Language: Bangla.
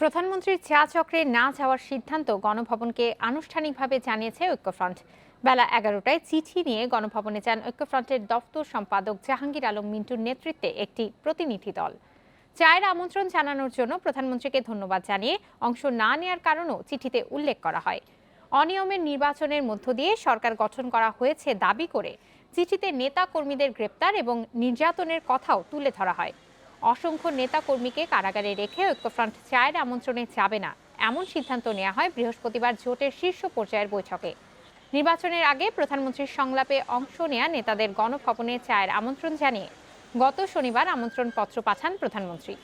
প্রধানমন্ত্রীর চা চক্রে না যাওয়ার সিদ্ধান্ত গণভবনকে আনুষ্ঠানিকভাবে জানিয়েছে ঐক্যফ্রন্ট। বেলা এগারোটায় চিঠি নিয়ে গণভবনে যান ঐক্যফ্রন্টের দপ্তর সম্পাদক জাহাঙ্গীর আলম মিন্টুর নেতৃত্বে একটি প্রতিনিধি দল। চায়ের আমন্ত্রণ জানানোর জন্য প্রধানমন্ত্রীকে ধন্যবাদ জানিয়ে অংশ না নেওয়ার কারণও চিঠিতে উল্লেখ করা হয়। অনিয়মের নির্বাচনের মধ্য দিয়ে সরকার গঠন করা হয়েছে দাবি করে চিঠিতে নেতা কর্মীদের গ্রেপ্তার এবং নির্যাতনের কথাও তুলে ধরা হয়। অসংখ্য নেতা কর্মীকে কারাগারে রেখে ঐক্যফ্রন্ট চায়ের আমন্ত্রণে যাবে না। এমন সিদ্ধান্ত নেওয়া হয় বৃহস্পতিবার জোটের শীর্ষ পর্যায়ের বৈঠকে। নির্বাচনের আগে প্রধানমন্ত্রীর সংলাপে অংশ নেয়া নেতাদের গণভবনে চায়ের আমন্ত্রণ জানিয়ে গত শনিবার আমন্ত্রণ পত্র পাঠান প্রধানমন্ত্রী।